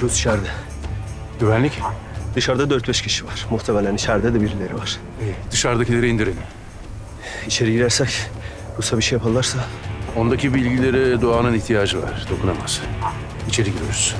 Rus içeride. Güvenlik? Dışarıda 4-5 kişi var. Muhtemelen içeride de birileri var. İyi. Dışarıdakileri indirelim. İçeri girersek Rus'a bir şey yaparlarsa Ondaki bilgilere Doğan'ın ihtiyacı var. Dokunamaz. İçeri giriyoruz.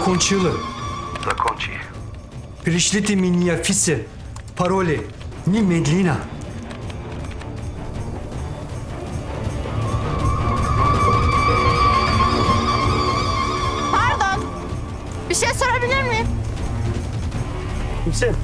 Ви закончили. Закончи. Пришлите мне фисы, пароли. Немедленно. Pardon. Bir şey sorabilir miyim? Kimsin?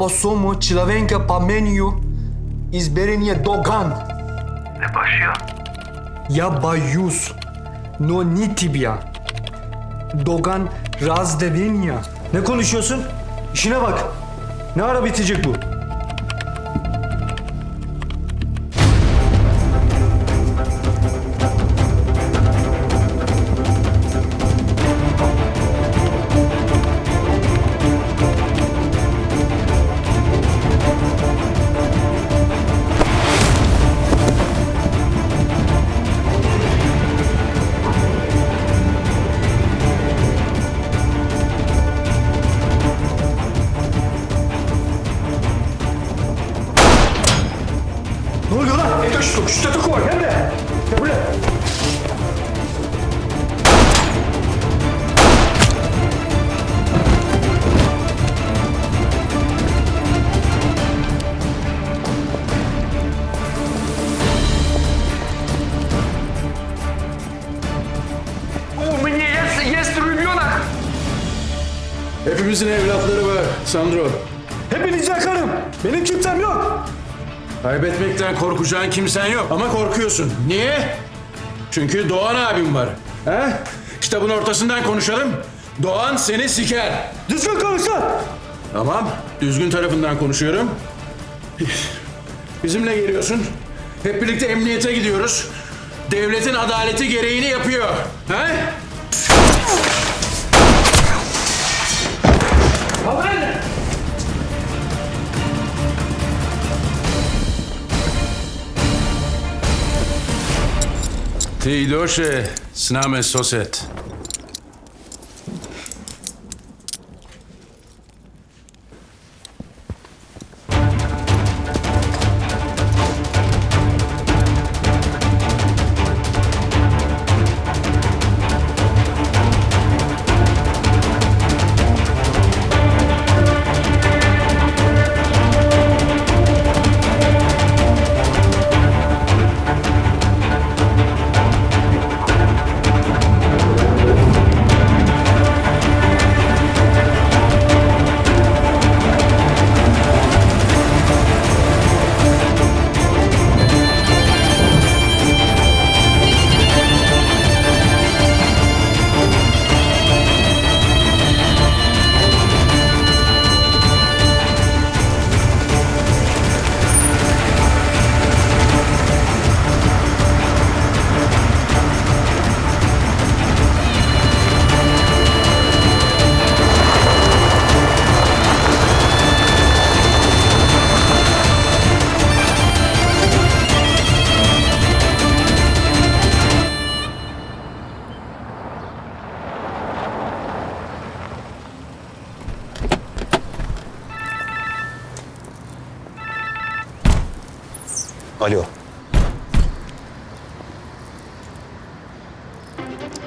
Abosomu Çilavenka Pamenyu izberenie Dogan. Ne başlıyor? Ya bayus. No nitibya. Dogan razdevenya. Ne konuşuyorsun? İşine bak. Ne ara bitecek bu? что? Что такое? Gel buraya. Gel buraya. У меня есть, есть ребенок! Hepimizin evlatları var Sandro. Hepinize yakarım. Benim kimsem yok. Kaybetmekten korkacağın kimsen yok ama korkuyorsun. Niye? Çünkü Doğan abim var. He? Kitabın ortasından konuşalım. Doğan seni siker. Düzgün konuş lan. Tamam, düzgün tarafından konuşuyorum. Bizimle geliyorsun. Hep birlikte emniyete gidiyoruz. Devletin adaleti gereğini yapıyor. He? Ti, Ljoše, s nama sosed.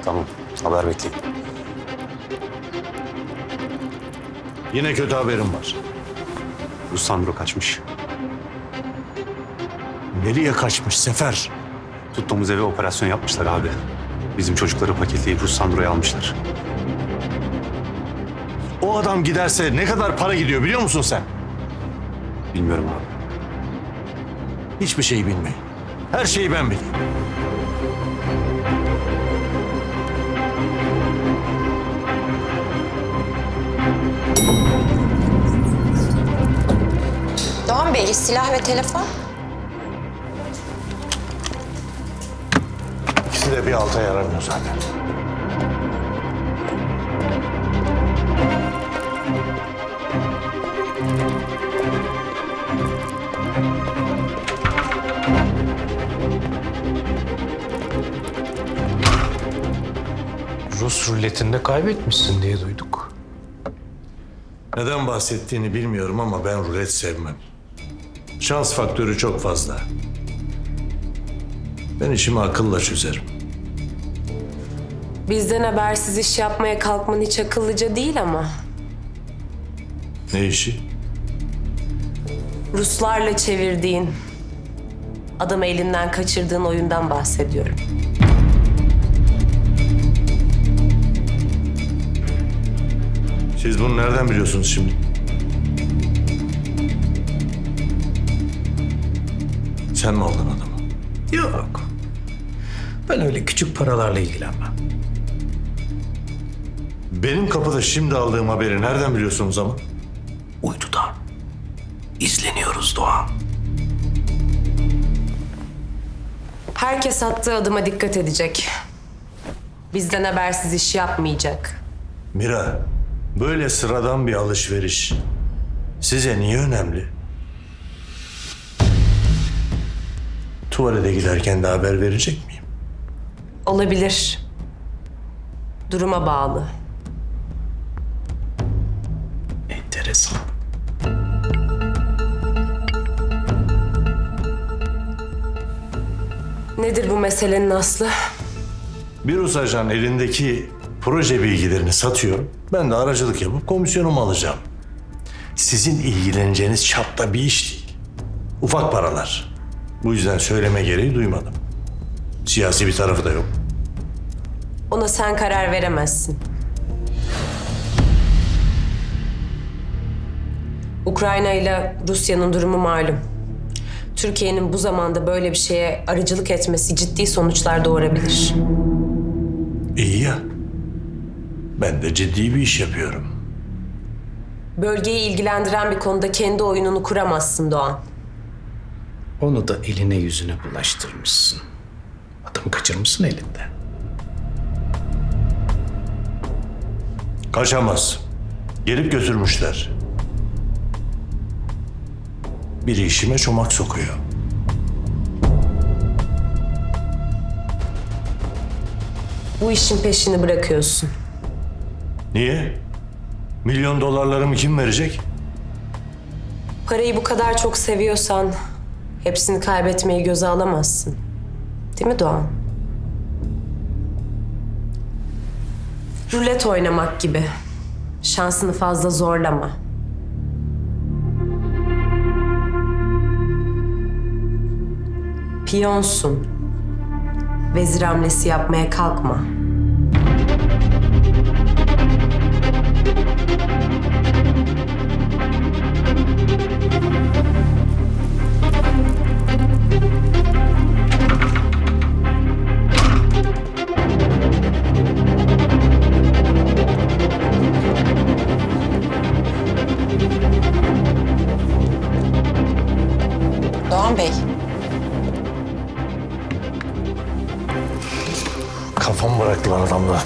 Tamam. Haber bekleyin. Yine kötü haberim var. Rus Sandro kaçmış. Nereye kaçmış Sefer? Tuttuğumuz eve operasyon yapmışlar abi. Bizim çocukları paketleyip Rus Sandro'ya almışlar. O adam giderse ne kadar para gidiyor biliyor musun sen? Bilmiyorum abi. Hiçbir şey bilmeyin. Her şeyi ben bileyim. Doğan Bey silah ve telefon. İkisi de bir alta yaramıyor zaten. Rus ruletinde kaybetmişsin diye duyduk. Neden bahsettiğini bilmiyorum ama ben rulet sevmem. Şans faktörü çok fazla. Ben işimi akılla çözerim. Bizden habersiz iş yapmaya kalkman hiç akıllıca değil ama. Ne işi? Ruslarla çevirdiğin, adamı elinden kaçırdığın oyundan bahsediyorum. Siz bunu nereden biliyorsunuz şimdi? Sen mi aldın adamı? Yok. Ben öyle küçük paralarla ilgilenmem. Benim kapıda şimdi aldığım haberi nereden biliyorsunuz ama? Uydudan. İzleniyoruz Doğan. Herkes attığı adıma dikkat edecek. Bizden habersiz iş yapmayacak. Mira, böyle sıradan bir alışveriş size niye önemli? Tuvalete giderken de haber verecek miyim? Olabilir. Duruma bağlı. Enteresan. Nedir bu meselenin aslı? Bir Rus ajan elindeki proje bilgilerini satıyor. Ben de aracılık yapıp komisyonumu alacağım. Sizin ilgileneceğiniz çapta bir iş değil. Ufak paralar. Bu yüzden söyleme gereği duymadım. Siyasi bir tarafı da yok. Ona sen karar veremezsin. Ukrayna ile Rusya'nın durumu malum. Türkiye'nin bu zamanda böyle bir şeye arıcılık etmesi ciddi sonuçlar doğurabilir. İyi ya. Ben de ciddi bir iş yapıyorum. Bölgeyi ilgilendiren bir konuda kendi oyununu kuramazsın Doğan. Onu da eline yüzüne bulaştırmışsın. Adamı kaçırmışsın elinden. Kaçamaz. Gelip götürmüşler. Biri işime çomak sokuyor. Bu işin peşini bırakıyorsun. Niye? Milyon dolarlarımı kim verecek? Parayı bu kadar çok seviyorsan hepsini kaybetmeyi göze alamazsın. Değil mi Doğan? Rulet oynamak gibi. Şansını fazla zorlama. Piyonsun. Vezir hamlesi yapmaya kalkma. Kafamı bıraktılar adamla.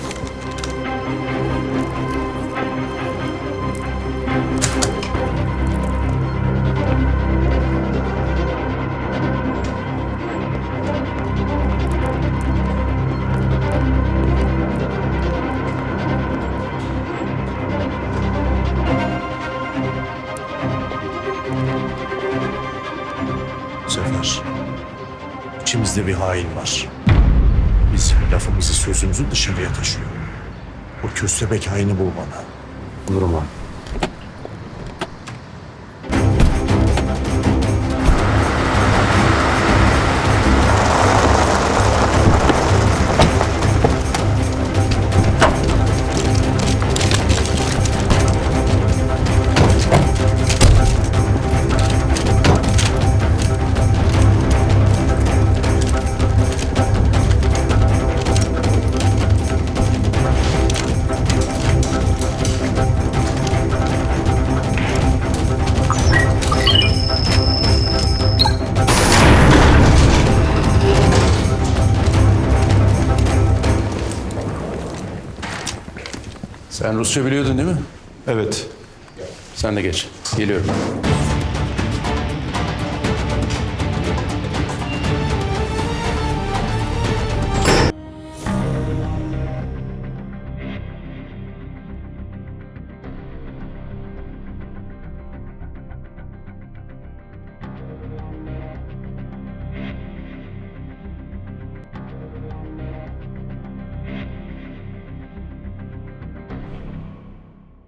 Sefer. içimizde bir hain var. Lafımızı sözümüzü dışarıya taşıyor. O köstebek haini bulmalı. Bulurum abi. Sen Rusça biliyordun değil mi? Evet. Sen de geç. Geliyorum.